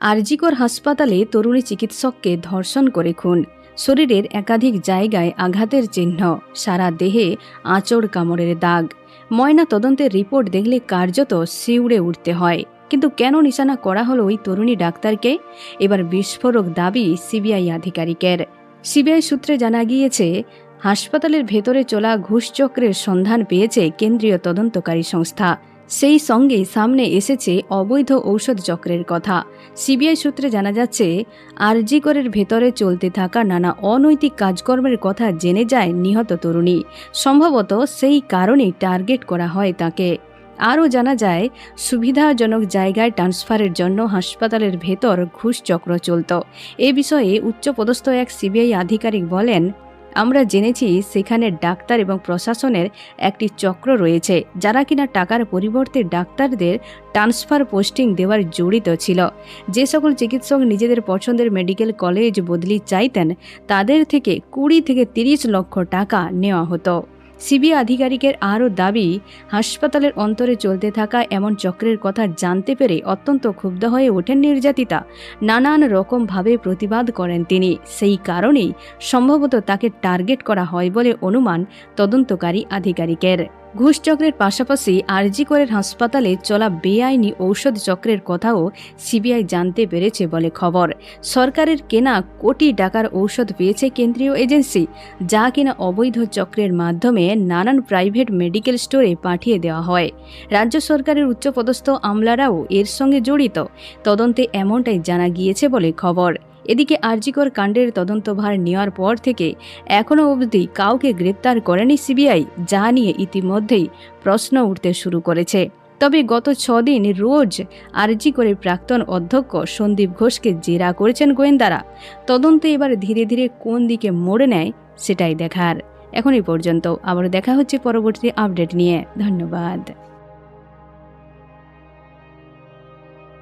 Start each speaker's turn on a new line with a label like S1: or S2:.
S1: আরজিকর হাসপাতালে তরুণী চিকিৎসককে ধর্ষণ করে খুন। শরীরের একাধিক জায়গায় আঘাতের চিহ্ন। সারা দেহে আঁচড় কামড়ের দাগ। ময়না তদন্তের রিপোর্ট দেখলে কার্যত শিউড়ে উঠতে হয়। কিন্তু কেন নিশানা করা হলো ওই তরুণী ডাক্তারকে? এবার বিস্ফোরক দাবি সিবিআই আধিকারিকের। সিবিআই সূত্রে জানা গিয়েছে, হাসপাতালের ভেতরে চলা ঘুষচক্রের সন্ধান পেয়েছে কেন্দ্রীয় তদন্তকারী সংস্থা। সেই সঙ্গে সামনে এসেছে অবৈধ ঔষধ চক্রের কথা। সিবিআই সূত্রে জানা যাচ্ছে, আরজিকরের ভেতরে চলতে থাকা নানা অনৈতিক কাজকর্মের কথা জেনে যায় নিহত তরুণী। সম্ভবত সেই কারণেই টার্গেট করা হয় তাকে। আরও জানা যায়, সুবিধাজনক জায়গায় ট্রান্সফারের জন্য হাসপাতালের ভেতর ঘুষ চক্র চলত। এ বিষয়ে উচ্চপদস্থ এক সিবিআই আধিকারিক বলেন আমরা জেনেছি সেখানে ডাক্তার এবং প্রশাসনের একটি চক্র রয়েছে, যারা কিনা টাকার পরিবর্তে ডাক্তারদের ট্রান্সফার পোস্টিং দেওয়ার জড়িত ছিল। যে সকল চিকিৎসক নিজেদের পছন্দের মেডিকেল কলেজ বদলি চাইতেন, তাদের থেকে কুড়ি থেকে তিরিশ লক্ষ টাকা নেওয়া হতো। সিবিআই আধিকারিকের আরও দাবি, হাসপাতালের অন্তরে চলতে থাকা এমন চক্রের কথা জানতে পেরে অত্যন্ত ক্ষুব্ধ হয়ে ওঠেন নির্যাতিতা। নানান রকমভাবে প্রতিবাদ করেন তিনি। সেই কারণেই সম্ভবত তাকে টার্গেট করা হয় বলে অনুমান তদন্তকারী আধিকারিকের। ঘুষচক্রের পাশাপাশি আরজিকরের হাসপাতালে চলা বেআইনি ঔষধ চক্রের কথাও সিবিআই জানতে পেরেছে বলে খবর। সরকারের কেনা কোটি টাকার ঔষধ পেয়েছে কেন্দ্রীয় এজেন্সি, যা কিনা অবৈধ চক্রের মাধ্যমে নানান প্রাইভেট মেডিকেল স্টোরে পাঠিয়ে দেওয়া হয়। রাজ্য সরকারের উচ্চপদস্থ আমলারাও এর সঙ্গে জড়িত, তদন্তে এমনটাই জানা গিয়েছে বলে খবর। এদিকে আরজিকর কাণ্ডের তদন্তভার নেওয়ার পর থেকে এখনও অবধি কাউকে গ্রেপ্তার করেনি সিবিআই, যা নিয়ে ইতিমধ্যেই প্রশ্ন উঠতে শুরু করেছে। তবে গত ছদিন রোজ আরজি করে প্রাক্তন অধ্যক্ষ সন্দীপ ঘোষকে জেরা করেছেন গোয়েন্দারা। তদন্ত এবার ধীরে ধীরে কোন দিকে মোড়ে নেয় সেটাই দেখার। এখন এই পর্যন্ত। আবার দেখা হচ্ছে পরবর্তী আপডেট নিয়ে। ধন্যবাদ।